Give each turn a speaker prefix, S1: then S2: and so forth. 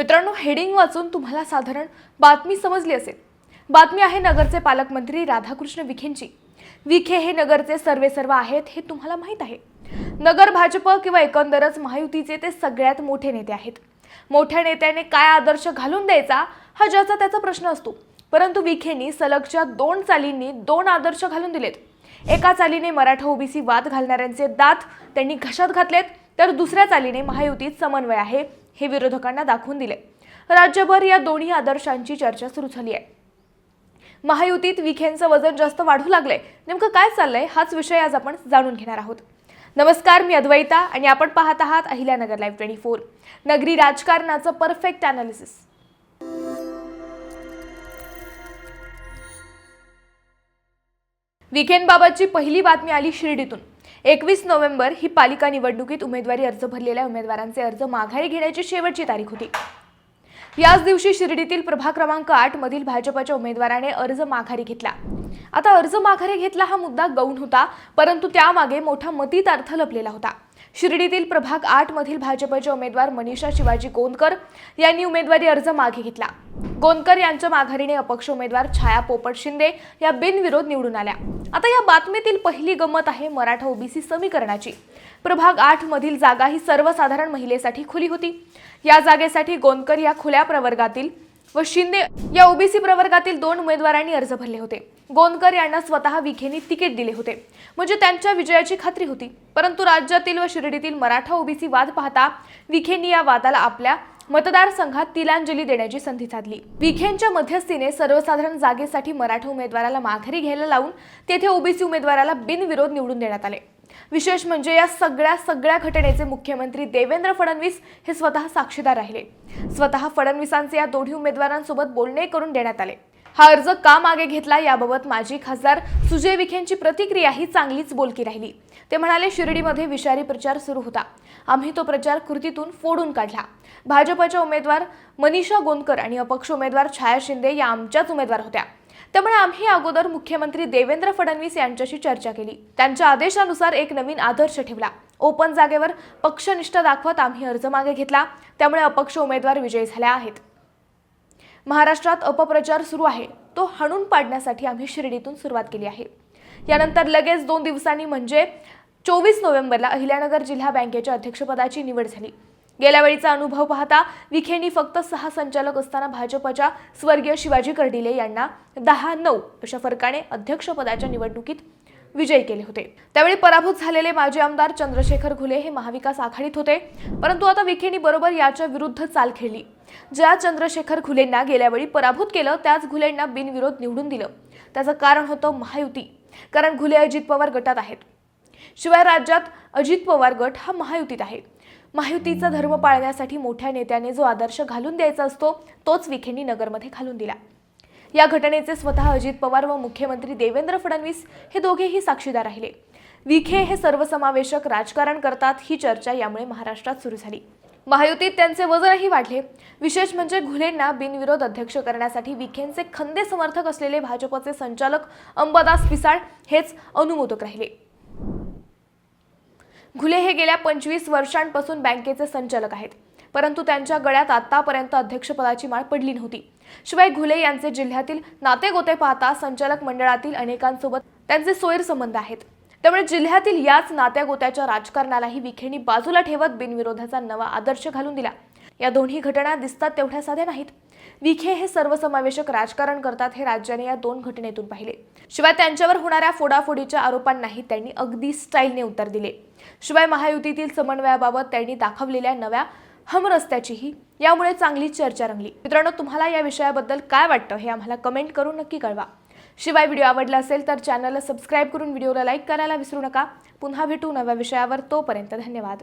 S1: मित्रांनो हेडिंग वाचून तुम्हाला साधारण बातमी समजली असेल. बातमी आहे नगरचे पालकमंत्री राधाकृष्ण विखेंची. विखे हे नगरचे सर्वे सर्व आहेत हे तुम्हाला माहीत आहे. नगर भाजप किंवा एकंदरच महायुतीचे ते सगळ्यात मोठे नेते आहेत. मोठ्या नेत्याने काय आदर्श घालून द्यायचा हा ज्याचा त्याचा प्रश्न असतो. परंतु विखेंनी सलगच्या दोन चालींनी दोन आदर्श घालून दिलेत. एका चालीने मराठा ओबीसी वाद घालणाऱ्यांचे दात त्यांनी घशात घातलेत तर दुसऱ्या चालीने महायुतीत समन्वय आहे. हे विरोधकांना दाखवून दिले. राज्यभर या दोन्ही आदर्शांची चर्चा सुरू झाली आहे. महायुतीत विखेंचं वजन जास्त वाढू लागलंय. नेमकं काय चाललंय हाच विषय आज आपण जाणून घेणार आहोत. नमस्कार मी अद्वैता आणि आपण पाहत आहात अहिल्यानगर लाईव्ह ट्वेंटी फोर नगरी राजकारणाचं परफेक्ट अनालिसिस विखेंबाबतची पहिली बातमी आली शिर्डीतून. एकवीस नोव्हेंबर ही पालिका निवडणुकीत उमेदवारी अर्ज भरलेल्या उमेदवारांचे अर्ज माघारी घेण्याची शेवटची तारीख होती. याच दिवशी शिर्डीतील प्रभाग क्रमांक आठ मधील भाजपाच्या उमेदवाराने अर्ज माघारी घेतला. आता अर्ज माघारी घेतला हा मुद्दा गौण होता परंतु त्यामागे मोठा मतीत अर्थ लपलेला होता. शिर्डीतील प्रभाग आठ मधील भाजपचे उमेदवार मनीषा शिवाजी गोंदकर यांनी उमेदवारी अर्ज मागे घेतला. गोंदकर यांच्या माघारीने अपक्ष उमेदवार छाया पोपट शिंदे या बिनविरोध निवडून आल्या. आता या बातमीतील पहिली गंमत आहे मराठा ओबीसी समीकरणाची. प्रभाग आठ मधील जागा ही सर्वसाधारण महिलेसाठी खुली होती. या जागेसाठी गोंदकर या खुल्या प्रवर्गातील व शिंदे या ओबीसी प्रवर्गातील दोन उमेदवारांनी अर्ज भरले होते. गोंदकर यांना स्वतः विखेनी तिकीट दिले होते. म्हणजे त्यांच्या विजयाची खात्री होती. परंतु राज्यातील व शिर्डीतील मराठा ओबीसी वाद पाहता विखेंनी या वादाला आपल्या मतदारसंघात तिलांजली देण्याची संधी साधली. विखेंच्या मध्यस्थीने सर्वसाधारण जागेसाठी मराठा उमेदवाराला माघारी घ्यायला लावून तेथे ओबीसी उमेदवाराला बिनविरोध निवडून देण्यात आले. विशेष म्हणजे या सगळ्या सगळ्या घटनेचे मुख्यमंत्री देवेंद्र फडणवीस हे स्वतः साक्षीदार राहिले. स्वतः फडणवीसांचे या दोन्ही उमेदवारांसोबत बोलणे करून देण्यात आले. हा अर्ज का मागे घेतला याबाबत माजी खासदार सुजय विखेंची प्रतिक्रिया ही चांगलीच बोलकी राहिली. ते म्हणाले शिर्डीमध्ये विषारी प्रचार सुरू होता. आम्ही तो प्रचार कृतीतून फोडून काढला. भाजपच्या उमेदवार मनीषा गोंदकर आणि अपक्ष उमेदवार छाया शिंदे या आमच्याच उमेदवार होत्या. त्यामुळे आम्ही अगोदर मुख्यमंत्री देवेंद्र फडणवीस यांच्याशी चर्चा केली. त्यांच्या आदेशानुसार एक नवीन आदर्श ठेवला. ओपन जागेवर पक्षनिष्ठा दाखवत आम्ही अर्ज मागे घेतला. त्यामुळे अपक्ष उमेदवार विजयी झाल्या आहेत. महाराष्ट्रात अपप्रचार सुरू आहे. तो हाणून पाडण्यासाठी आम्ही शिर्डीतून सुरुवात केली आहे. यानंतर लगेच दोन दिवसांनी म्हणजे चोवीस नोव्हेंबरला अहिल्यानगर जिल्हा बँकेच्या अध्यक्षपदाची निवड झाली. गेल्या वेळीचा अनुभव पाहता विखेंनी फक्त सहा संचालक असताना भाजपच्या स्वर्गीय शिवाजी कर्डिले यांना दहा नऊ अशा फरकाने अध्यक्षपदाच्या निवडणुकीत विजयी केले होते. त्यावेळी पराभूत झालेले माजी आमदार चंद्रशेखर घुले हे महाविकास आघाडीत होते परंतु आता विखेंनी बरोबर याच्या विरुद्ध चाल खेळली. ज्या चंद्रशेखर घुलेंना गेल्यावेळी पराभूत केलं त्याच घुलेंना बिनविरोध निवडून दिलं. त्याचं कारण होतं महायुती कारण घुले अजित पवार गटात आहेत. शिवाय राज्यात अजित पवार गट हा महायुतीत आहे. महायुतीचा धर्म पाळण्यासाठी मोठ्या नेत्याने जो आदर्श घालून द्यायचा असतो तोच विखेंनी नगरमध्ये घालून दिला. या घटनेचे स्वतः अजित पवार व मुख्यमंत्री देवेंद्र फडणवीस हे दोघेही साक्षीदार राहिले. विखे हे सर्वसमावेशक राजकारण करतात ही चर्चा यामुळे महाराष्ट्रात सुरू झाली. महायुतीत त्यांचे वजनही वाढले. विशेष म्हणजे घुलेंना बिनविरोध अध्यक्ष करण्यासाठी विखेंचे खंदे समर्थक असलेले भाजपचे संचालक अंबादास पिसाळ हेच अनुमोदक राहिले. घुले हे गेल्या पंचवीस वर्षांपासून बँकेचे संचालक आहेत. परंतु त्यांच्या गळ्यात आतापर्यंत अध्यक्षपदाची माळ पडली नव्हती. शिवाय घुले यांचे जिल्ह्यातील नातेगोते पाहता संचालक मंडळातील अनेकांसोबत त्यांचे सोयीर संबंध आहेत. त्यामुळे जिल्ह्यातील याच नात्यागोत्याच्या राजकारणालाही विखेनी बाजूला ठेवत बिनविरोधाचा नवा आदर्श घालून दिला. या दोन्ही घटना दिसतात तेवढ्या साध्या नाहीत. विखे हे सर्वसमावेशक राजकारण करतात हे राज्याने या दोन घटनेतून पाहिले. शिवाय त्यांच्यावर होणाऱ्या फोडाफोडीच्या आरोपांनाही त्यांनी अगदी स्टाईलने उत्तर दिले. शिवाय महायुतीतील समन्वयाबाबत त्यांनी दाखवलेल्या नव्या हमरस्त्याचीही यामुळे चांगली चर्चा रंगली. मित्रांनो तुम्हाला या विषयाबद्दल काय वाटतं हे आम्हाला कमेंट करून नक्की कळवा. शिवाय व्हिडिओ आवडला असेल तर चॅनलला सबस्क्राईब करून व्हिडिओला लाईक करायला विसरू नका. पुन्हा भेटू नव्या विषयावर तोपर्यंत धन्यवाद.